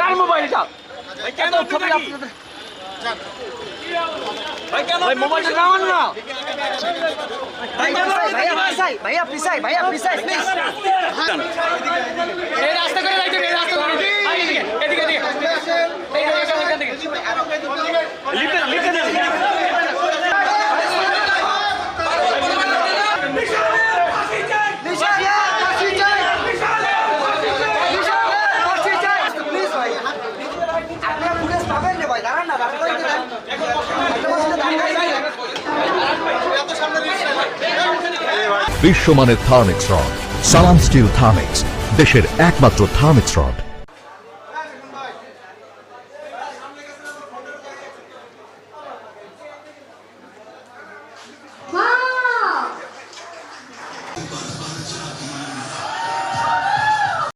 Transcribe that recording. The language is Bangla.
কার মোবাইল এটা? কেন ছবি আপনাদের ভাই ভাই মোবাইলটা নামান না। ভাইয়া পিসাই ভাইয়া পিসাই ভাইয়া পিসাই প্লিজ এই রাস্তা করে যাইতে এই রাস্তা করে। ভাই, এদিকে এদিকে এদিকে পুলিশ পাবেন রে ভাই দাঁড়ান না দাঁড়ান বিশ্বমানের Thermex rod, Salam steel Thermex, দেশের একমাত্র থার্মিক্স রড Wow!